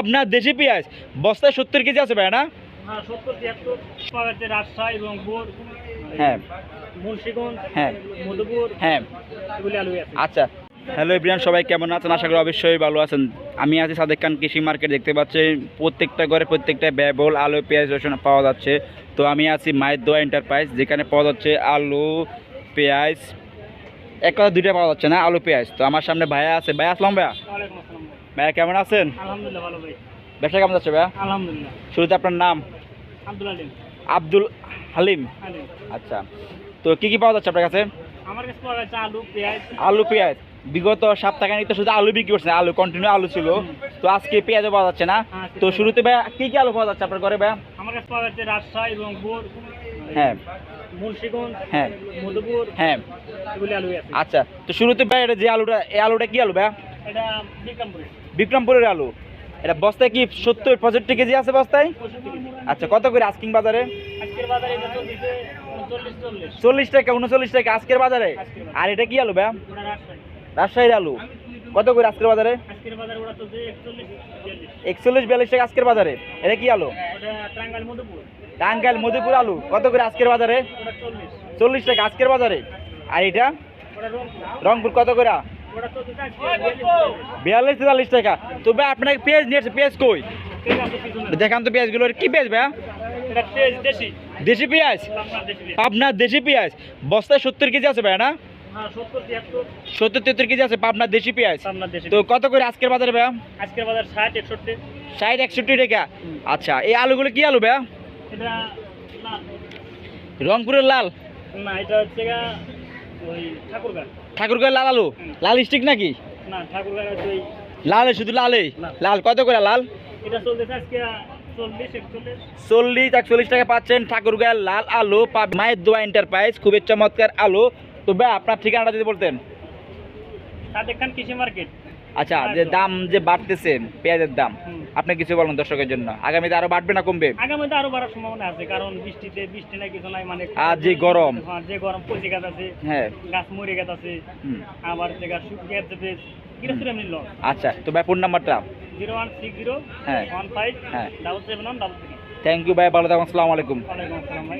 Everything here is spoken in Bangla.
আপনার দেশি পেঁয়াজ বস্তায় সত্তর কেজি আছে ভাই না? হ্যাঁ হ্যাঁ। হ্যাঁ। হ্যাঁ। আচ্ছা। হ্যালো এভরিয়ান সবাই কেমন আছেন? আশা করি অবশ্যই ভালো আছেন। আমি আছি সাদেক খান কৃষি মার্কেট দেখতে পাচ্ছি প্রত্যেকটা ঘরে প্রত্যেকটা ব্যয়বহুল আলু পেঁয়াজ রসুন পাওয়া যাচ্ছে। তো আমি আছি মায়ের দোয়া এন্টারপ্রাইজ যেখানে পাওয়া যাচ্ছে আলু পেঁয়াজ এক কথা দুইটা পাওয়া যাচ্ছে না আলু পেঁয়াজ। তো আমার সামনে ভাইয়া আছে। ভাইয়া আসলাম ভাইয়া। ভাইয়া কেমন আছেন? আলহামদুলিল্লাহ ভালো ভাই। ব্যবসা কেমন যাচ্ছে ভাইয়া? আলহামদুলিল্লাহ। শুরুতে আপনার নাম? আব্দুল আলিম আব্দুল হালিম? আচ্ছা। তো কি কি পাওয়া যাচ্ছে আপনার কাছে? আমার কাছে পাওয়া যাচ্ছে আলু পেঁয়াজ। আলু পেঁয়াজ। বিগত সপ্তাহখানি তো শুধু আলু বিক্রি করছে আলু কন্টিনিউ আলু ছিল। তো আজকে পেঁয়াজও পাওয়া যাচ্ছে না। হ্যাঁ, তো শুরুতে ভাই কি কি আলু পাওয়া যাচ্ছে আপনার ঘরে ভাই আমার কাছে পাওয়া যাচ্ছে রাজশাহী হ্যাঁ। মুন্সিগঞ্জ হ্যাঁ। মধুপুর। হ্যাঁ। এগুলি আলু আচ্ছা। তো শুরুতে ভাই এটা যে আলুটা এই আলুটা কি আলু ভাই এটা বিক্রমপুরে বিক্রমপুরের আলু। এটা বস্তায় কি সত্তর পঁয়ষট্টি কেজি আছে বস্তায়? আচ্ছা কত করে আস্কিং বাজারে? চল্লিশ। টাকা উনচল্লিশ টাকা আজকের বাজারে? আর এটা কি আলু রাজশাহী। রাজশাহীর আলু। কত করে আজকের বাজারে? একচল্লিশ বিয়াল্লিশ। টাকা আজকের বাজারে। এটা কি আলু? টাঙ্গাইল মধুপুর। আলু। কত করে আজকের বাজারে? চল্লিশ। টাকা আজকের বাজারে। আর এটা? রংপুর। কত করে? আজকে বিয়াল্লিশ তেতাল্লিশ টাকা। তো ভাই আপনাকে পেঁয়াজ নিয়েছে পেঁয়াজ কই। দেখান তো পেঁয়াজগুলো কি পেঁয়াজ ভাই? দেশি পেঁয়াজ? আপনার দেশি পেঁয়াজ। বস্তায় সত্তর কেজি আছে ভাই না? সত্তর তিয়াত্তর তেত্তর কেজি আছে পাবনার দেশি পেঁয়াজ। তো কত করে আজকের বাজারে ভাই? আজকের বাজার ষাট একষট্টি। ষাট একষট্টি টাকা। আচ্ছা এই আলুগুলো কি আলু ভাই? রংপুরের লাল। না এটা হচ্ছে ঠাকুরগাঁ লাল আলু? লাল স্টিক নাকি? ঠাকুরগাঁ লালে শুধু লালে? লাল কত করে লাল? চল্লিশ একচল্লিশ। চল্লিশ টাকা পাচ্ছেন ঠাকুরগাঁয়ের লাল আলু মায়ের দোয়া এন্টারপ্রাইজ খুবই চমৎকার আলু। তো ভাই আপনার ঠিকানাটা যদি বলতেন। কৃষি মার্কেট। আচ্ছা যে দাম যে বাড়তেছে পেঁয়াজের দাম। আপনি কিছু বলেন দর্শকের জন্য। আগামীতে আরও বাড়বে না কমবে? আগামীতে আরও বাড়ার সম্ভাবনা আছে কারণ বৃষ্টিতে বৃষ্টি না কিছু নাই মানে আর যে গরম। হ্যাঁ, যে গরম পচে গাছ আছে হ্যাঁ। গাছ মরে গাছ আছে আবার যে গাছ শুকিয়ে যাচ্ছে আচ্ছা তো ভাই ফোন নাম্বারটা জিরো ওয়ান সিক্স জিরো হ্যাঁ। ওয়ান ফাইভ হ্যাঁ। Double seven one double thank you ভাই ভালো থাকুন আসসালামু আলাইকুম। ওয়ালাইকুম আসসালাম ভাই।